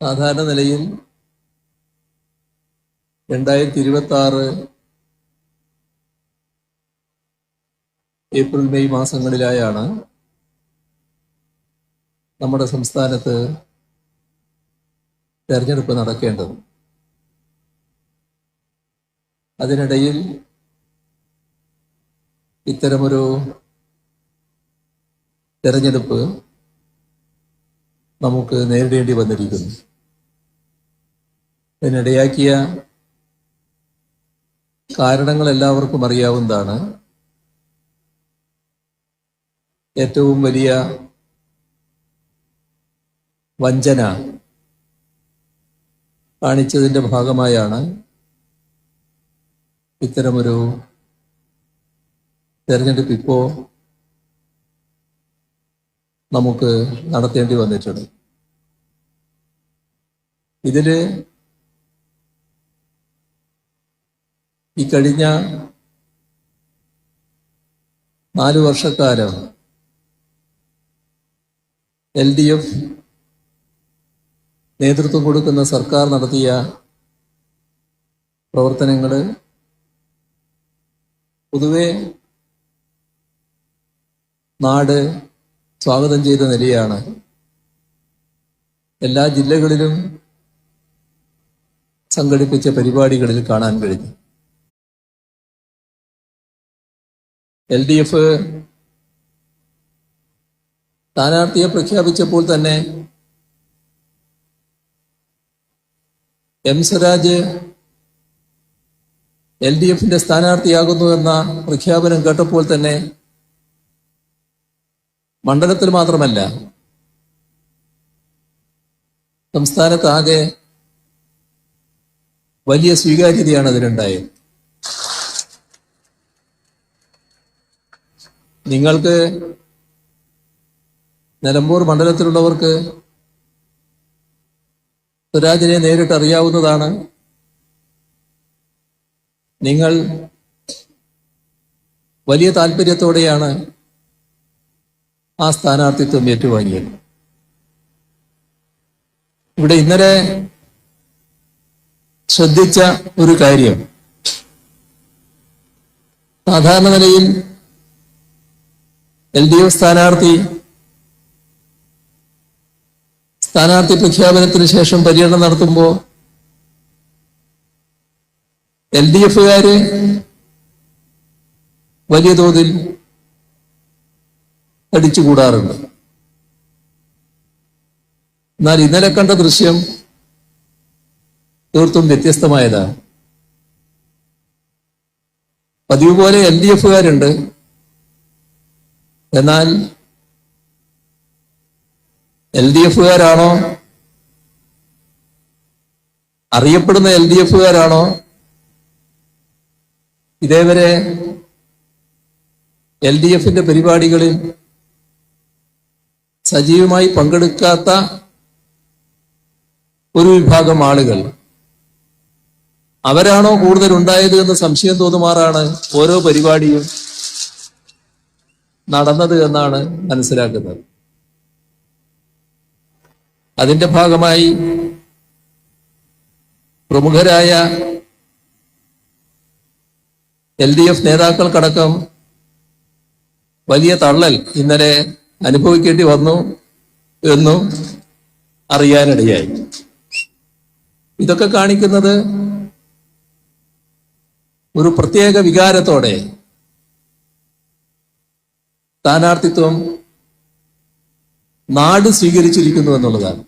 സാധാരണ നിലയിൽ രണ്ടായിരത്തി ഇരുപത്തി ആറ് ഏപ്രിൽ മെയ് മാസങ്ങളിലായാണ് നമ്മുടെ സംസ്ഥാനത്ത് തെരഞ്ഞെടുപ്പ് നടക്കേണ്ടത്. അതിനിടയിൽ ഇത്തരമൊരു തെരഞ്ഞെടുപ്പ് നമുക്ക് നേരിടേണ്ടി വന്നിരിക്കുന്നു. അതിനിടയാക്കിയ കാരണങ്ങൾ എല്ലാവർക്കും അറിയാവുന്നതാണ്. ഏറ്റവും വലിയ വഞ്ചന കാണിച്ചതിന്റെ ഭാഗമായാണ് ഇത്തരമൊരു തെരഞ്ഞെടുപ്പ് ഇപ്പോ നമുക്ക് നടത്തേണ്ടി വന്നിട്ടുണ്ട്. ഇതിൽ ഈ കഴിഞ്ഞ നാല് വർഷക്കാലം എൽ ഡി എഫ് നേതൃത്വം കൊടുക്കുന്ന സർക്കാർ നടത്തിയ പ്രവർത്തനങ്ങൾ പൊതുവെ നാട് സ്വാഗതം ചെയ്ത നിലയാണ്. എല്ലാ ജില്ലകളിലും സംഘടിപ്പിച്ച പരിപാടികളിൽ കാണാൻ കഴിഞ്ഞു. എൽ ഡി എഫ് സ്ഥാനാർത്ഥിയെ പ്രഖ്യാപിച്ചപ്പോൾ തന്നെ എം സ്വരാജ് എൽ ഡി എഫിന്റെ സ്ഥാനാർത്ഥിയാകുന്നു എന്ന പ്രഖ്യാപനം കേട്ടപ്പോൾ തന്നെ മണ്ഡലത്തിൽ മാത്രമല്ല സംസ്ഥാനത്താകെ വലിയ സ്വീകാര്യതയാണ് അതിനുണ്ടായത്. നിങ്ങൾക്ക് നിലമ്പൂർ മണ്ഡലത്തിലുള്ളവർക്ക് സ്വരാജിനെ നേരിട്ട് അറിയാവുന്നതാണ്. നിങ്ങൾ വലിയ താല്പര്യത്തോടെയാണ് ആ സ്ഥാനാർത്ഥിത്വം ഏറ്റുവാങ്ങിയത്. ഇവിടെ ഇന്നലെ ശ്രദ്ധിച്ച ഒരു കാര്യം. സാധാരണ നിലയിൽ എൽ ഡി എഫ് സ്ഥാനാർത്ഥി സ്ഥാനാർത്ഥി പ്രഖ്യാപനത്തിന് ശേഷം പര്യടനം നടത്തുമ്പോൾ എൽ ഡി എഫുകാര് വലിയ തോതിൽ അടിച്ചുകൂടാറുണ്ട്. എന്നാൽ ഇന്നലെ കണ്ട ദൃശ്യം തീർത്തും വ്യത്യസ്തമായതാണ്. പതിവ് പോലെ എൽ ഡി എഫുകാരുണ്ട്. എന്നാൽ എൽ ഡി എഫുകാരാണോ? അറിയപ്പെടുന്ന എൽ ഡി എഫുകാരാണോ? ഇതേവരെ എൽ ഡി എഫിന്റെ പരിപാടികളിൽ സജീവമായി പങ്കെടുക്കാത്ത ഒരു വിഭാഗം ആളുകൾ. അവരാണോ കൂടുതൽ ഉണ്ടായത് എന്ന് സംശയം തോന്നുമാറാണ് ഓരോ പരിപാടിയും. നടന്നത് എന്നാണ് മനസ്സിലാക്കുന്നത്. അതിന്റെ ഭാഗമായി പ്രമുഖരായ എൽ ഡി എഫ് നേതാക്കൾക്കടക്കം വലിയ തള്ളൽ ഇന്നലെ അനുഭവിക്കേണ്ടി വന്നു എന്നും അറിയാനിടയായി. ഇതൊക്കെ കാണിക്കുന്നത് ഒരു പ്രത്യേക വികാരത്തോടെ സ്ഥാനാർത്ഥിത്വം നാട് സ്വീകരിച്ചിരിക്കുന്നു എന്നുള്ളതാണ്.